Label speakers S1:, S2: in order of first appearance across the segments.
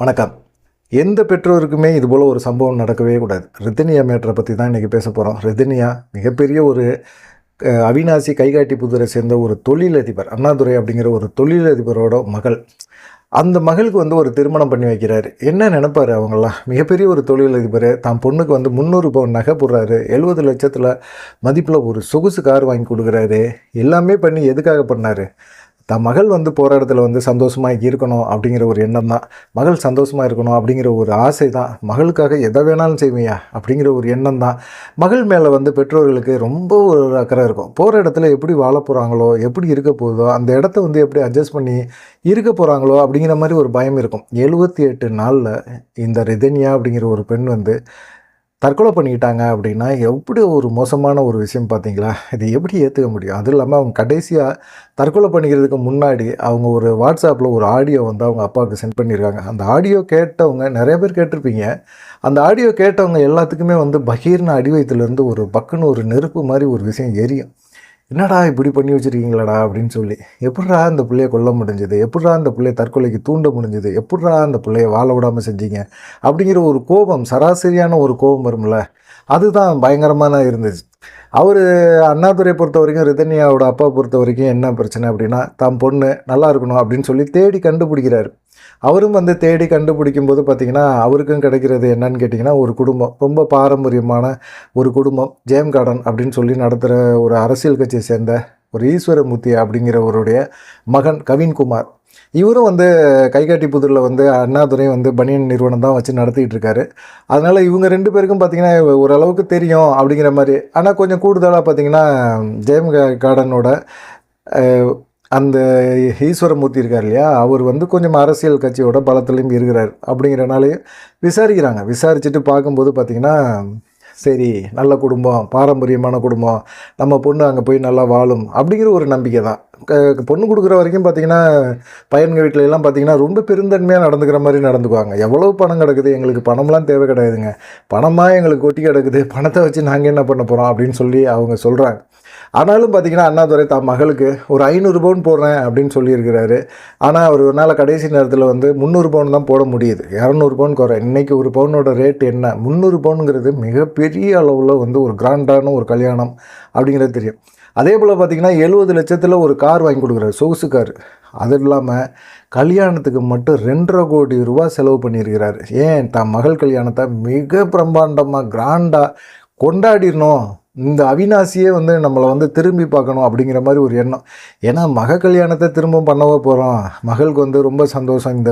S1: வணக்கம். எந்த பெற்றோருக்குமே இதுபோல் ஒரு சம்பவம் நடக்கவே கூடாது. ரிதினியா மேட்டரை பற்றி தான் இன்றைக்கி பேச போகிறோம் ரிதினியா மிகப்பெரிய ஒரு அவினாசி கைகாட்டி புதுரை சேர்ந்த ஒரு தொழிலதிபர் அண்ணாதுரை அப்படிங்கிற ஒரு தொழிலதிபரோட மகள். அந்த மகளுக்கு வந்து ஒரு திருமணம் பண்ணி வைக்கிறாரு. என்ன நினப்பார் அவங்களாம் மிகப்பெரிய ஒரு தொழிலதிபர். தான் பொண்ணுக்கு வந்து முந்நூறு பவுன் நகை போடுறாரு. எழுபது லட்சத்தில் மதிப்பில் ஒரு சொகுசு கார் வாங்கி கொடுக்குறாரு. எல்லாமே பண்ணி எதுக்காக பண்ணார்? தன் மகள் வந்து போகிற இடத்துல வந்து சந்தோஷமாக இருக்கணும் அப்படிங்கிற ஒரு எண்ணம் தான். மகள் சந்தோஷமாக இருக்கணும் அப்படிங்கிற ஒரு ஆசை தான். மகளுக்காக எதை வேணாலும் செய்வியா? அப்படிங்கிற ஒரு எண்ணம் தான். மகள் மேலே வந்து பெற்றோர்களுக்கு ரொம்ப ஒரு அக்கறை இருக்கும். போகிற இடத்துல எப்படி வாழ போகிறாங்களோ எப்படி இருக்க போகுதோ அந்த இடத்த வந்து எப்படி அட்ஜஸ்ட் பண்ணி இருக்க போகிறாங்களோ அப்படிங்கிற மாதிரி ஒரு பயம் இருக்கும். எழுபத்தி எட்டு நாளில் இந்த ரிதன்யா அப்படிங்கிற ஒரு பெண் வந்து தற்கொலை பண்ணிக்கிட்டாங்க அப்படின்னா எப்படி ஒரு மோசமான ஒரு விஷயம் பார்த்தீங்களா? இது எப்படி ஏற்றுக்க முடியும்? அதுவும் இல்லாமல் அவங்க கடைசியாக தற்கொலை பண்ணிக்கிறதுக்கு முன்னாடி அவங்க ஒரு வாட்ஸ்அப்பில் ஒரு ஆடியோ வந்து அவங்க அப்பாவுக்கு சென்ட் பண்ணியிருக்காங்க அந்த ஆடியோ கேட்டவங்க நிறைய பேர் கேட்டிருப்பீங்க. அந்த ஆடியோ கேட்டவங்க எல்லாத்துக்குமே வந்து பகீர்னு அடிவயத்துலேருந்து ஒரு பக்குன்னு ஒரு நெருப்பு மாதிரி ஒரு விஷயம் எரியும். என்னடா இப்படி பண்ணி வச்சுருக்கீங்களாடா? அப்படின்னு சொல்லி எப்பட்றா அந்த பிள்ளைய கொல்ல முடிஞ்சது? எப்பட்றா அந்த பிள்ளைய தற்கொலைக்கு தூண்ட முடிஞ்சது? எப்பட்றா அந்த பிள்ளைய வாழ விடாமல் செஞ்சீங்க? அப்படிங்கிற ஒரு கோபம் சராசரியான ஒரு கோபம் வரும்ல. அதுதான் பயங்கரமான இருந்துச்சு. அவர் அண்ணாதுரை பொறுத்த வரைக்கும் ரிதன்யாவோட அப்பா பொறுத்த வரைக்கும் என்ன பிரச்சனை அப்படின்னா தம் பொண்ணு நல்லா இருக்கணும் அப்படின்னு சொல்லி தேடி கண்டுபிடிக்கிறாரு. அவரும் வந்து தேடி கண்டுபிடிக்கும் போது பார்த்திங்கன்னா அவருக்கும் கிடைக்கிறது என்னன்னு கேட்டிங்கன்னா ஒரு குடும்பம். ரொம்ப பாரம்பரியமான ஒரு குடும்பம். ஜேம் கார்டன் அப்படின்னு சொல்லி நடத்துகிற ஒரு அரசியல் கட்சியை சேர்ந்த ஒரு ஈஸ்வரமூர்த்தி அப்படிங்கிறவருடைய மகன் கவின்குமார் இவரும் வந்து கைகாட்டி புதூரில் வந்து அண்ணாதுரை வந்து பனியன் நிறுவனம் தான் வச்சு நடத்திக்கிட்டு இருக்காரு. அதனால் இவங்க ரெண்டு பேருக்கும் பார்த்தீங்கன்னா ஓரளவுக்கு தெரியும் அப்படிங்கிற மாதிரி. ஆனால் கொஞ்சம் கூடுதலாக பார்த்தீங்கன்னா ஜெயம் கார்டனோட அந்த ஈஸ்வரமூர்த்தி இருக்கார் இல்லையா அவர் வந்து கொஞ்சம் அரசியல் கட்சியோட பலத்துலேயும் இருக்கிறார் அப்படிங்கிறனாலையும் விசாரிக்கிறாங்க. விசாரிச்சுட்டு பார்க்கும்போது பார்த்திங்கன்னா சரி நல்ல குடும்பம் பாரம்பரியமான குடும்பம் நம்ம பொண்ணு அங்கே போய் நல்லா வாழும் அப்படிங்கிற ஒரு நம்பிக்கை தான். பொண்ணு கொடுக்குற வரைக்கும் பார்த்தீங்கன்னா பையன்கள் வீட்டில எல்லாம் பார்த்தீங்கன்னா ரொம்ப பெருந்தன்மையாக நடந்துக்கிற மாதிரி நடந்துக்குவாங்க. எவ்வளோ பணம் கிடக்குது எங்களுக்கு பணம்லாம் தேவை கிடையாதுங்க. பணமாக எங்களுக்கு கொட்டி கிடக்குது பணத்தை வச்சு நாங்கள் என்ன பண்ண போகிறோம் அப்படின்னு சொல்லி அவங்க சொல்கிறாங்க ஆனாலும் பார்த்தீங்கன்னா அண்ணாதுரை தான் மகளுக்கு ஒரு ஐநூறு பவுன் போடுறேன் அப்படின்னு சொல்லியிருக்கிறாரு. ஆனால் அவர் ஒரு நாள் கடைசி நேரத்தில் வந்து முந்நூறு பவுன் தான் போட முடியுது. இரநூறு பவுன் குறை இன்றைக்கி ஒரு பவுனோட ரேட் என்ன? முந்நூறு பவுனுங்கிறது மிகப்பெரிய அளவில் வந்து ஒரு கிராண்டான ஒரு கல்யாணம் அப்படிங்கிறது தெரியும். அதே போல் பார்த்தீங்கன்னா எழுபது லட்சத்தில் ஒரு கார் வாங்கி கொடுக்குறாரு சொகுசு கார். அது இல்லாமல் கல்யாணத்துக்கு மட்டும் ரெண்டரை கோடி ரூபா செலவு பண்ணியிருக்கிறாரு. ஏன்? தான் மகள் கல்யாணத்தை மிக பிரம்மாண்டமாக கிராண்டாக கொண்டாடிடணும். இந்த அவினாசியே வந்து நம்மளை வந்து திரும்பி பார்க்கணும் அப்படிங்கிற மாதிரி ஒரு எண்ணம். ஏன்னா மக கல்யாணத்தை திரும்பவும் பண்ணவோ போகிறோம் மகளுக்கு வந்து ரொம்ப சந்தோஷம். இந்த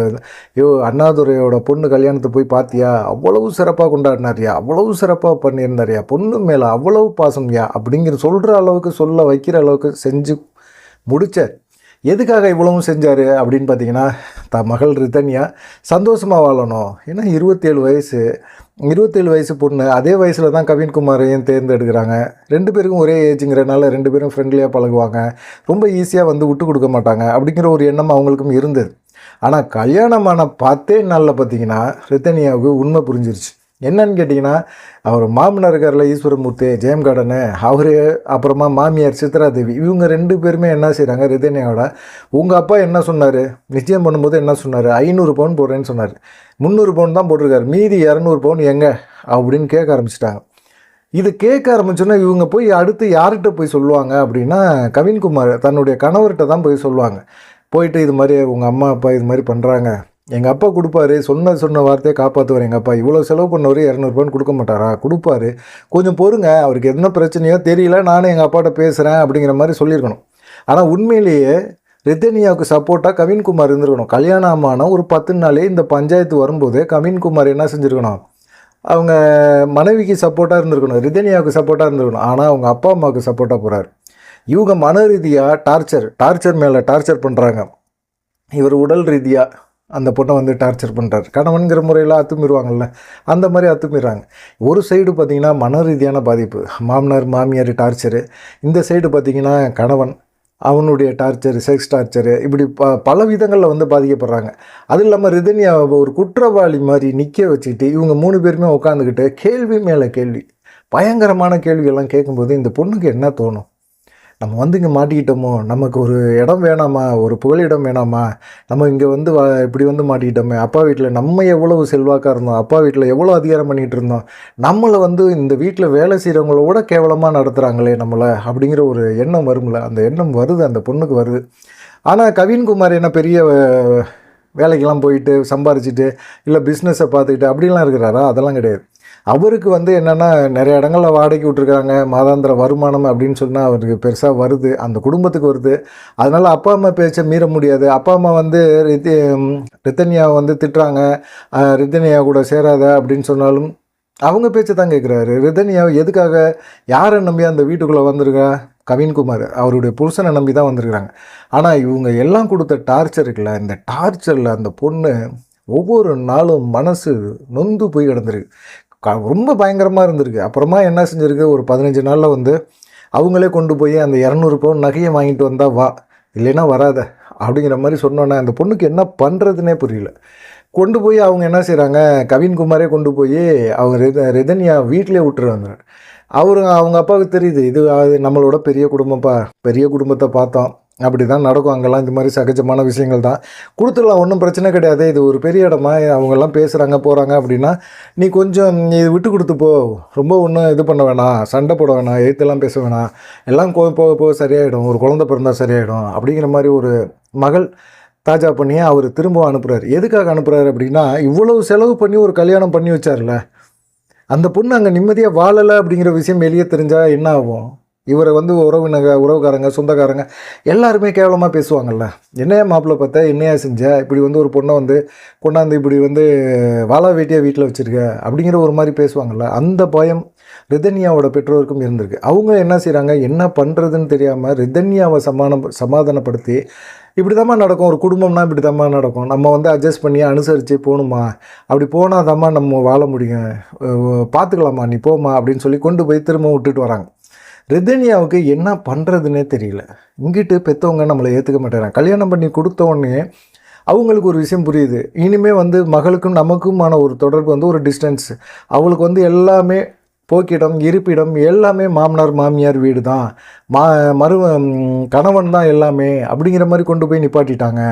S1: ஐயோ அண்ணாதுரையோட பொண்ணு கல்யாணத்தை போய் பார்த்தியா அவ்வளவு சிறப்பாக கொண்டாடினாரியா? அவ்வளவு சிறப்பாக பண்ணியிருந்தாரியா? பொண்ணு மேலே அவ்வளவு பாசம்யா? அப்படிங்கிற சொல்கிற அளவுக்கு சொல்ல வைக்கிற அளவுக்கு செஞ்சு முடித்த எதுக்காக இவ்வளவும் செஞ்சார் அப்படின்னு பார்த்தீங்கன்னா த மகள் ரிதன்யா சந்தோஷமாக வாழணும். ஏன்னா இருபத்தேழு வயசு இருபத்தேழு வயசு பொண்ணு அதே வயசில் தான் கவின்குமாரையும் தேர்ந்தெடுக்கிறாங்க. ரெண்டு பேருக்கும் ஒரே ஏஜுங்கிறனால ரெண்டு பேரும் ஃப்ரெண்ட்லியாக பழகுவாங்க. ரொம்ப ஈஸியாக வந்து விட்டு கொடுக்க மாட்டாங்க அப்படிங்கிற ஒரு எண்ணம் அவங்களுக்கும் இருந்தது. ஆனால் கல்யாணமான பத்தே நாளில் பார்த்தீங்கன்னா ரித்தனியாவுக்கு உண்மை புரிஞ்சிருச்சு. என்னன்னு கேட்டிங்கன்னா அவர் மாமனார் இருக்கார்ல ஈஸ்வரமூர்த்தி ஜெயம் கார்டனு அவர் அப்புறமா மாமியார் சித்ரா தேவி இவங்க ரெண்டு பேருமே என்ன செய்கிறாங்க ரிதன்யாவோட உங்கள் அப்பா என்ன சொன்னார்? நிச்சயம் பண்ணும்போது என்ன சொன்னார்? ஐநூறு பவுன் போடுறேன்னு சொன்னார். முந்நூறு பவுன் தான் போட்டிருக்காரு. மீதி இரநூறு பவுன் எங்க? அப்படின்னு கேட்க ஆரம்பிச்சிட்டாங்க. இது கேட்க ஆரம்பிச்சோன்னா இவங்க போய் அடுத்து யார்கிட்ட போய் சொல்லுவாங்க அப்படின்னா கவின்குமார் தன்னுடைய கணவர்கிட்ட தான் போய் சொல்லுவாங்க. போயிட்டு இது மாதிரி உங்கள் அம்மா அப்பா இது மாதிரி பண்ணுறாங்க எங்கள் அப்பா கொடுப்பாரு சொன்ன சொன்ன வார்த்தையை காப்பாற்றுவார் எங்கள் அப்பா. இவ்வளோ செலவு பண்ணவர் இரநூறுபான்னு கொடுக்க மாட்டாரா? கொடுப்பாரு. கொஞ்சம் பொறுங்க அவருக்கு என்ன பிரச்சனையோ தெரியல நானும் எங்கள் அப்பாட்ட பேசுகிறேன் அப்படிங்கிற மாதிரி சொல்லியிருக்கணும். ஆனால் உண்மையிலேயே ரித்தனியாவுக்கு சப்போர்ட்டாக கவின்குமார் இருந்திருக்கணும். கல்யாணம் ஆன ஒரு பத்து நாளே இந்த பஞ்சாயத்து வரும்போது கவின்குமார் என்ன செஞ்சுருக்கணும்? அவங்க மனைவிக்கு சப்போர்ட்டாக இருந்திருக்கணும் ரிதனியாவுக்கு சப்போர்ட்டாக இருந்திருக்கணும். ஆனால் அவங்க அப்பா அம்மாவுக்கு சப்போர்ட்டாக போகிறார் இவங்க மன ரீதியாக டார்ச்சர் டார்ச்சர் மேலே டார்ச்சர் பண்ணுறாங்க இவர் உடல் ரீதியாக அந்த பொண்ணை வந்து டார்ச்சர் பண்ணுறாரு கணவன்கிற முறையில் அத்துமீறுவாங்கல்ல. அந்த மாதிரி அத்துமீறாங்க. ஒரு சைடு பார்த்திங்கன்னா மன ரீதியான பாதிப்பு. மாமனார் மாமியார் டார்ச்சரு. இந்த சைடு பார்த்திங்கன்னா கணவன் அவனுடைய டார்ச்சர் செக்ஸ் டார்ச்சரு இப்படி ப பல விதங்களில் வந்து பாதிக்கப்படுறாங்க. அது இல்லாமல் ரிதன்யா ஒரு குற்றவாளி மாதிரி நிற்க வச்சுக்கிட்டு இவங்க மூணு பேருமே உட்காந்துக்கிட்டு கேள்வி மேலே கேள்வி. பயங்கரமான கேள்வியெல்லாம் கேட்கும்போது இந்த பொண்ணுக்கு என்ன தோணும்? நம்ம வந்து இங்கே மாட்டிக்கிட்டோமோ? நமக்கு ஒரு இடம் வேணாமா? ஒரு புகழிடம் வேணாமா? நம்ம இங்கே வந்து வ இப்படி வந்து மாட்டிக்கிட்டோமே. அப்பா வீட்டில் நம்ம எவ்வளவு செல்வாக்காக இருந்தோம்? அப்பா வீட்டில் எவ்வளோ அதிகாரம் பண்ணிகிட்டு இருந்தோம்? நம்மளை வந்து இந்த வீட்டில் வேலை செய்கிறவங்களோட கேவலமாக நடத்துகிறாங்களே நம்மளை அப்படிங்கிற ஒரு எண்ணம் வரும்ல. அந்த எண்ணம் வருது அந்த பொண்ணுக்கு வருது. ஆனால் கவின்குமார் என்ன பெரிய வேலைக்கெல்லாம் போயிட்டு சம்பாரிச்சிட்டு இல்லை பிஸ்னஸை பார்த்துக்கிட்டு அப்படிலாம் இருக்கிறாரா? அதெல்லாம் கிடையாது. அவருக்கு வந்து என்னென்னா நிறைய இடங்களில் வாடகைக்கு விட்ருக்காங்க மாதாந்திர வருமானம் அப்படின்னு சொன்னால் அவருக்கு பெருசாக வருது அந்த குடும்பத்துக்கு வருது. அதனால் அப்பா அம்மா பேச்சை மீற முடியாது. அப்பா அம்மா வந்து ரித்தி ரித்தன்யாவை வந்து திட்டுறாங்க ரித்தன்யா கூட சேராத அப்படின்னு சொன்னாலும் அவங்க பேச்சை தான் கேட்குறாரு ரிதன்யா எதுக்காக யாரை நம்பி அந்த வீட்டுக்குள்ளே வந்திருக்கா? கவின்குமார் அவருடைய புருஷனை நம்பி தான் வந்திருக்கிறாங்க. ஆனால் இவங்க எல்லாம் கொடுத்த டார்ச்சர் இருக்குல்ல இந்த டார்ச்சரில் அந்த பொண்ணு ஒவ்வொரு நாளும் மனசு நொந்து போய் கிடந்திருக்கு. ரொம்ப பயங்கரமாக இருந்திருக்கு. அப்புறமா என்ன செஞ்சிருக்கு? ஒரு பதினஞ்சு நாளில் வந்து அவங்களே கொண்டு போய் அந்த இரநூறு பவுன் நகையை வாங்கிட்டு வந்தால் வா இல்லைன்னா வராத அப்படிங்கிற மாதிரி சொன்னோன்னே அந்த பொண்ணுக்கு என்ன பண்ணுறதுனே புரியல. கொண்டு போய் அவங்க என்ன செய்கிறாங்க கவின்குமாரே கொண்டு போய் அவங்க ரித ரிதன்யா வீட்டிலே விட்டுருவாங்க அவர் அவங்க அப்பாவுக்கு தெரியுது இது நம்மளோட பெரிய குடும்பம்ப்பா பெரிய குடும்பத்தை பார்த்தோம். அப்படி தான் நடக்கும். அங்கெல்லாம் இந்த மாதிரி சகஜமான விஷயங்கள் தான். கொடுத்துடலாம் ஒன்றும் பிரச்சனை கிடையாது. இது ஒரு பெரிய இடமா அவங்கெல்லாம் பேசுகிறாங்க போகிறாங்க அப்படின்னா நீ கொஞ்சம் இது விட்டு கொடுத்து போ. ரொம்ப ஒன்றும் இது பண்ண வேணாம். சண்டை போட வேணாம். எழுத்தெல்லாம் பேச வேணாம். எல்லாம் கோ- போக போக சரியாயிடும். ஒரு குழந்தை பிறந்தா சரியாயிடும். அப்படிங்கிற மாதிரி ஒரு மகள் தாஜா பண்ணி அவர் திரும்ப அனுப்புகிறாரு எதுக்காக அனுப்புகிறாரு அப்படின்னா இவ்வளவு செலவு பண்ணி ஒரு கல்யாணம் பண்ணி வச்சார்ல. அந்த பொண்ணு அங்கே நிம்மதியாக வாழலை அப்படிங்கிற விஷயம் வெளியே தெரிஞ்சால் என்ன ஆகும்? இவரை வந்து உறவினங்க உறவுக்காரங்க சொந்தக்காரங்க எல்லாருமே கேவலமாக பேசுவாங்கல்ல. என்னையா மாப்பிள்ளை பார்த்தா என்னையா செஞ்ச இப்படி வந்து ஒரு பொண்ணை வந்து கொண்டாந்து இப்படி வந்து வாழா வேட்டியாக வீட்டில் வச்சுருக்க அப்படிங்கிற ஒரு மாதிரி பேசுவாங்கள்ல அந்த பயம் ரிதன்யாவோட பெற்றோருக்கும் இருந்திருக்கு. அவங்க என்ன செய்கிறாங்க என்ன பண்ணுறதுன்னு தெரியாமல் ரிதன்யாவை சமானம் சமாதானப்படுத்தி இப்படி நடக்கும் ஒரு குடும்பம்னா இப்படி நடக்கும். நம்ம வந்து அட்ஜஸ்ட் பண்ணி அனுசரித்து போகணுமா? அப்படி போனால் தாம்மா நம்ம வாழ முடியும். பார்த்துக்கலாமா? நீ போம்மா அப்படின்னு சொல்லி கொண்டு போய் திரும்ப விட்டுட்டு வராங்க. ரிதன்யாவுக்கு என்ன பண்ணுறதுனே தெரியல. இங்கிட்டு பெற்றவங்க நம்மளை ஏற்றுக்க மாட்டேறாங்க கல்யாணம் பண்ணி கொடுத்த உடனே அவங்களுக்கு ஒரு விஷயம் புரியுது. இனிமே வந்து மகளுக்கும் நமக்குமான ஒரு தொடர்பு வந்து ஒரு டிஸ்டன்ஸ் அவளுக்கு வந்து எல்லாமே போக்கிடம் இருப்பிடம் எல்லாமே மாமனார் மாமியார் வீடு தான் மா மரு கணவன் தான் எல்லாமே அப்படிங்கிற மாதிரி கொண்டு போய் நிப்பாட்டிட்டாங்க.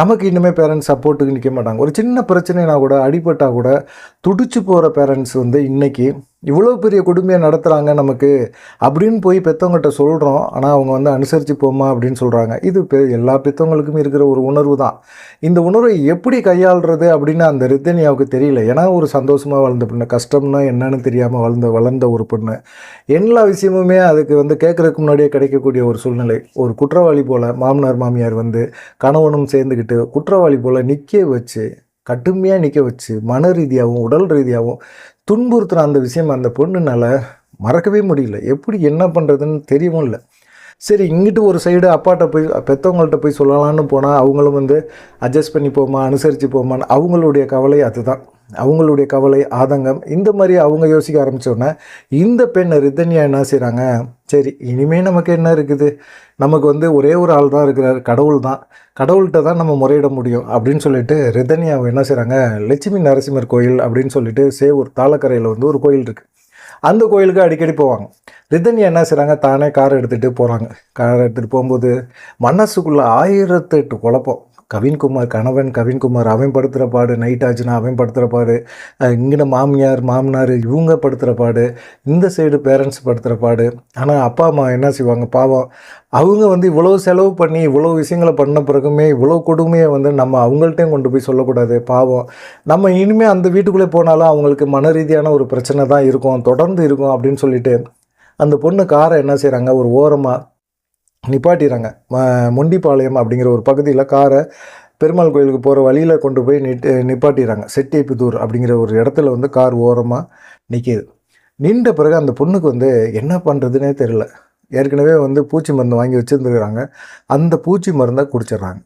S1: நமக்கு இன்னுமே பேரண்ட்ஸ் சப்போர்ட்டுக்கு நிற்க மாட்டாங்க. ஒரு சின்ன பிரச்சனைனா கூட அடிபட்டால் கூட துடிச்சு போகிற பேரண்ட்ஸ் வந்து இன்றைக்கி இவ்வளோ பெரிய கொடுமையை நடத்துகிறாங்க நமக்கு அப்படின்னு போய் பெற்றவங்ககிட்ட சொல்கிறோம் ஆனால் அவங்க வந்து அனுசரித்து போமா அப்படின்னு சொல்கிறாங்க இது பெ எல்லா பெற்றவங்களுக்கும் இருக்கிற ஒரு உணர்வு தான். இந்த உணர்வை எப்படி கையாளுறது அப்படின்னு அந்த ரித்தனியாவுக்கு தெரியல. ஏன்னா ஒரு சந்தோஷமாக வளர்ந்த பொண்ணு கஷ்டம்னா என்னன்னு தெரியாமல் வளர்ந்த வளர்ந்த ஒரு பொண்ணு. எல்லா விஷயமுமே அதுக்கு வந்து கேட்குறதுக்கு முன்னாடியே கிடைக்கக்கூடிய ஒரு சூழ்நிலை. ஒரு குற்றவாளி போல் மாமனார் மாமியார் வந்து கணவனும் சேர்ந்துக்கிட்டு குற்றவாளி போல் நிற்க வச்சு கடுமையாக நிற்க வச்சு மன ரீதியாகவும் உடல் ரீதியாகவும் துன்புறுத்துகிற அந்த விஷயம் அந்த பொண்ணுனால மறக்கவே முடியல. எப்படி என்ன பண்ணுறதுன்னு தெரியவும் இல்லை. சரி இங்கிட்டு ஒரு சைடு அப்பாட்ட போய் பெற்றவங்கள்ட்ட போய் சொல்லலான்னு போனால் அவங்களும் வந்து அட்ஜஸ்ட் பண்ணி போமா அனுசரித்து போமான்னு அவங்களுடைய கவலை அதுதான். அவங்களுடைய கவலை ஆதங்கம் இந்த மாதிரி அவங்க யோசிக்க ஆரம்பித்தோடனே இந்த பெண் ரித்தன்யா என்ன செய்கிறாங்க சரி இனிமே நமக்கு என்ன இருக்குது? நமக்கு வந்து ஒரே ஒரு ஆள் தான் இருக்கிறார் கடவுள் தான். கடவுள்கிட்ட தான் நம்ம முறையிட முடியும் அப்படின்னு சொல்லிட்டு ரிதன்யாவை என்ன செய்கிறாங்க லட்சுமி நரசிம்மர் கோயில் அப்படின்னு சொல்லிட்டு சேவூர் தாளக்கரையில் வந்து ஒரு கோயில் இருக்குது அந்த கோயிலுக்கு அடிக்கடி போவாங்க. ரிதன்யா என்ன செய்கிறாங்க தானே கார் எடுத்துகிட்டு போகிறாங்க கார் எடுத்துகிட்டு போகும்போது மனசுக்குள்ளே ஆயிரத்தெட்டு குழப்பம். கவின்குமார் கணவன் கவின்குமார் அவன் படுத்துகிற பாடு நைட் ஆச்சுன்னா அவன் படுத்துகிற பாடு இங்கே மாமியார் மாமனார் இவங்க படுத்துகிற பாடு இந்த சைடு பேரண்ட்ஸ் படுத்துகிற பாடு. ஆனால் அப்பா அம்மா என்ன செய்வாங்க? பாவம். அவங்க வந்து இவ்வளோ செலவு பண்ணி இவ்வளோ விஷயங்களை பண்ண பிறகுமே இவ்வளோ கொடுமையை வந்து நம்ம அவங்கள்ட்டையும் கொண்டு போய் சொல்லக்கூடாது. பாவம். நம்ம இனிமேல் அந்த வீட்டுக்குள்ளே போனாலும் அவங்களுக்கு மன ரீதியான ஒரு பிரச்சனை தான் இருக்கும். தொடர்ந்து இருக்கும் அப்படின்னு சொல்லிட்டு அந்த பொண்ணு காரை என்ன செய்கிறாங்க ஒரு ஓரமாக நிப்பாட்டிடுறாங்க. ம- மொண்டிப்பாளையம் அப்படிங்கிற ஒரு பகுதியில் காரை பெருமாள் கோயிலுக்கு போகிற வழியில் கொண்டு போய் நிட்டு நிப்பாட்டிடுறாங்க. செட்டிப்புதூர் அப்படிங்கிற ஒரு இடத்துல வந்து கார் ஓரமாக நிற்கிது நின்ற பிறகு அந்த பொண்ணுக்கு வந்து என்ன பண்ணுறதுனே தெரில ஏற்கனவே வந்து பூச்சி மருந்து வாங்கி வச்சுருந்துருக்குறாங்க அந்த பூச்சி மருந்தை குடிச்சிடுறாங்க.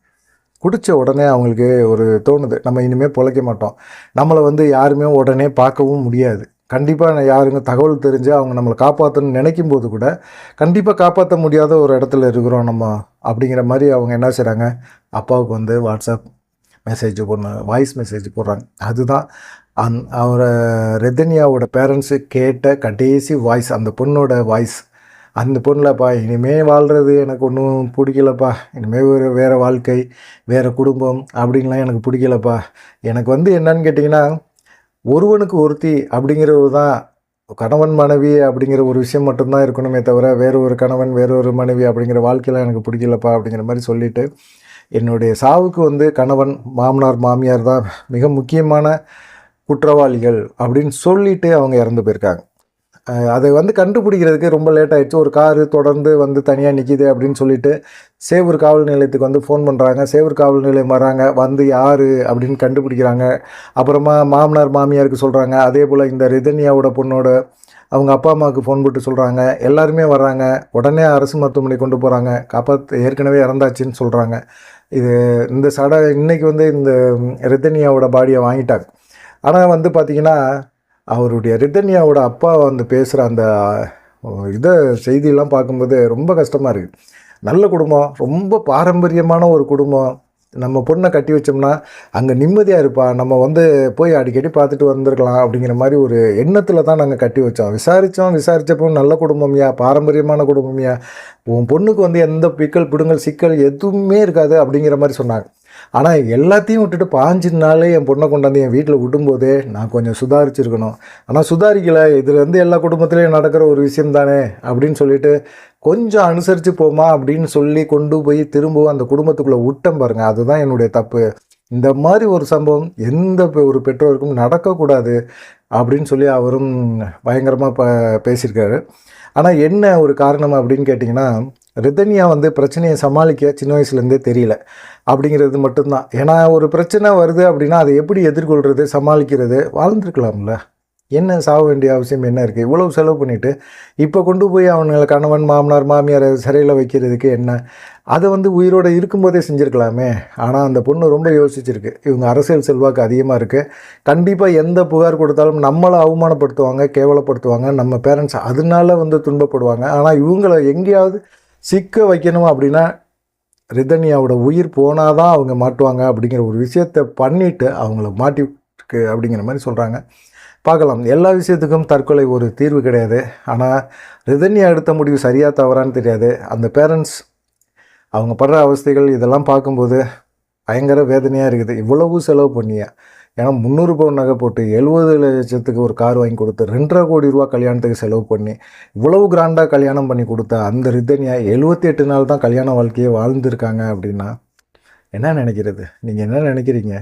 S1: குடித்த உடனே அவங்களுக்கு ஒரு தோணுது. நம்ம இனிமேல் பிழைக்க மாட்டோம். நம்மளை வந்து யாருமே உடனே பார்க்கவும் முடியாது. கண்டிப்பாக யாருங்க தகவல் தெரிஞ்சு அவங்க நம்மளை காப்பாற்றணும்னு நினைக்கும் போது கூட கண்டிப்பாக காப்பாற்ற முடியாத ஒரு இடத்துல இருக்கிறோம் நம்ம அப்படிங்கிற மாதிரி அவங்க என்ன செய்கிறாங்க அப்பாவுக்கு வந்து வாட்ஸ்அப் மெசேஜ் போடணும் வாய்ஸ் மெசேஜ் போடுறாங்க. அதுதான். அந் அவரை ரெதன்யாவோட பேரண்ட்ஸு கேட்ட கடைசி வாய்ஸ் அந்த பொண்ணோட வாய்ஸ் அந்த பொண்ணுலப்பா இனிமேல் வாழ்கிறது எனக்கு ஒன்றும் பிடிக்கலப்பா. இனிமேல் ஒரு வேறு வாழ்க்கை வேறு குடும்பம் அப்படின்லாம் எனக்கு பிடிக்கலப்பா. எனக்கு வந்து என்னன்னு கேட்டிங்கன்னா ஒருவனுக்கு ஒருத்தி அப்படிங்கிறது தான் கணவன் மனைவி அப்படிங்கிற ஒரு விஷயம் மட்டும்தான் இருக்கணுமே தவிர வேறு ஒரு கணவன் வேறு ஒரு மனைவி அப்படிங்கிற வாழ்க்கையெல்லாம் எனக்கு பிடிக்கலப்பா அப்படிங்கிற மாதிரி சொல்லிவிட்டு என்னுடைய சாவுக்கு வந்து கணவன் மாமனார் மாமியார் தான் மிக முக்கியமான குற்றவாளிகள் அப்படின்னு சொல்லிட்டு அவங்க இறந்து போயிருக்காங்க. அதை வந்து கண்டுபிடிக்கிறதுக்கு ரொம்ப லேட் ஆகிடுச்சு ஒரு காரு தொடர்ந்து வந்து தனியாக நிற்கிது அப்படின்னு சொல்லிட்டு சேவூர் காவல் நிலையத்துக்கு வந்து ஃபோன் பண்ணுறாங்க சேவூர் காவல் நிலையம் வராங்க. வந்து யார் அப்படின்னு கண்டுபிடிக்கிறாங்க. அப்புறமா மாமனார் மாமியாருக்கு சொல்கிறாங்க அதே போல் இந்த ரிதன்யாவோட பொண்ணோட அவங்க அப்பா அம்மாவுக்கு ஃபோன் போட்டு சொல்கிறாங்க எல்லாருமே வர்றாங்க உடனே அரசு மருத்துவமனை கொண்டு போகிறாங்க காப்பாற்று ஏற்கனவே இறந்தாச்சுன்னு சொல்கிறாங்க இது இந்த சட இன்னைக்கு வந்து இந்த ரிதன்யாவோட பாடியை வாங்கிட்டாங்க. ஆனால் வந்து பார்த்திங்கன்னா அவருடைய ரிதன்யாவோட அப்பா வந்து பேசுகிற அந்த இதை செய்தியெல்லாம் பார்க்கும்போது ரொம்ப கஷ்டமாக இருக்குது நல்ல குடும்பம் ரொம்ப பாரம்பரியமான ஒரு குடும்பம். நம்ம பொண்ணை கட்டி வச்சோம்னா அங்கே நிம்மதியாக இருப்பாள் நம்ம வந்து போய் அடிக்கடி பார்த்துட்டு வந்திருக்கலாம் அப்படிங்கிற மாதிரி ஒரு எண்ணத்தில் தான் நாங்கள் கட்டி வச்சோம். விசாரித்தோம் விசாரித்தப்போ நல்ல குடும்பம்யா பாரம்பரியமான குடும்பம்யா. உன் பொண்ணுக்கு வந்து எந்த பிக்கல் பிடுங்கல் சிக்கல் எதுவுமே இருக்காது அப்படிங்கிற மாதிரி சொன்னாங்க. ஆனால் எல்லாத்தையும் விட்டுட்டு பாஞ்சு நாளே என் பொண்ணை கொண்டாந்து என் வீட்டில் விடும்போதே நான் கொஞ்சம் சுதாரிச்சிருக்கணும். ஆனால் சுதாரிக்கலை. இதுலேருந்து எல்லா குடும்பத்துலேயும் நடக்கிற ஒரு விஷயம் தானே அப்படின்னு சொல்லிட்டு கொஞ்சம் அனுசரித்து போமா அப்படின்னு சொல்லி கொண்டு போய் திரும்பவும் அந்த குடும்பத்துக்குள்ளே விட்டம் பாருங்கள் அதுதான் என்னுடைய தப்பு. இந்த மாதிரி ஒரு சம்பவம் எந்த பெ- ஒரு பெற்றோருக்கும் நடக்கக்கூடாது அப்படின்னு சொல்லி அவரும் பயங்கரமாக ப பேசியிருக்காரு. ஆனால் என்ன ஒரு காரணம் அப்படின்னு கேட்டிங்கன்னா ரிதன்யா வந்து பிரச்சனையை சமாளிக்க சின்ன வயசுலேருந்தே தெரியல. அப்படிங்கிறது மட்டும்தான். ஏன்னா ஒரு பிரச்சனை வருது அப்படின்னா அதை எப்படி எதிர்கொள்கிறது சமாளிக்கிறது வாழ்ந்துருக்கலாம்ல. என்ன சாக வேண்டிய அவசியம் என்ன இருக்குது இவ்வளவு செலவு பண்ணிவிட்டு இப்போ கொண்டு போய் அவனுங்களை கணவன் மாமனார் மாமியார் சிறையில் வைக்கிறதுக்கு என்ன? அதை வந்து உயிரோடு இருக்கும்போதே செஞ்சுருக்கலாமே. ஆனால் அந்த பொண்ணு ரொம்ப யோசிச்சிருக்கு. இவங்க அரசியல் செல்வாக்கு அதிகமாக இருக்குது கண்டிப்பாக எந்த புகார் கொடுத்தாலும் நம்மளை அவமானப்படுத்துவாங்க கேவலப்படுத்துவாங்க நம்ம பேரண்ட்ஸ் அதனால வந்து துன்பப்படுவாங்க. ஆனால் இவங்களை எங்கேயாவது சிக்க வைக்கணும் அப்படின்னா ரிதன்யாவோட உயிர் போனால் தான் அவங்க மாட்டுவாங்க அப்படிங்கிற ஒரு விஷயத்தை பண்ணிட்டு அவங்கள மாட்டிக்கு அப்படிங்கிற மாதிரி சொல்கிறாங்க பார்க்கலாம். எல்லா விஷயத்துக்கும் தற்கொலை ஒரு தீர்வு கிடையாது. ஆனால் ரிதன்யா எடுத்த முடிவு சரியாக தவறான்னு தெரியாது. அந்த பேரண்ட்ஸ் அவங்க படுற அவஸ்தைகள் இதெல்லாம் பார்க்கும்போது பயங்கர வேதனையாக இருக்குது. இவ்வளவு செலவு பண்ணியே? ஏன்னா முந்நூறு பவுன் நகை போட்டு எழுபது லட்சத்துக்கு ஒரு கார் வாங்கி கொடுத்து ரெண்டரை கோடி ரூபா கல்யாணத்துக்கு செலவு பண்ணி இவ்வளவு கிராண்டாக கல்யாணம் பண்ணி கொடுத்த அந்த ரிதன்யா எழுபத்தி எட்டு நாள் தான் கல்யாண வாழ்க்கையை வாழ்ந்துருக்காங்க அப்படின்னா என்ன நினைக்கிறது? நீங்கள் என்ன நினைக்கிறீங்க?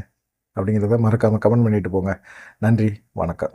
S1: அப்படிங்கிறத மறக்காமல் கமெண்ட் பண்ணிட்டு போங்க. நன்றி வணக்கம்.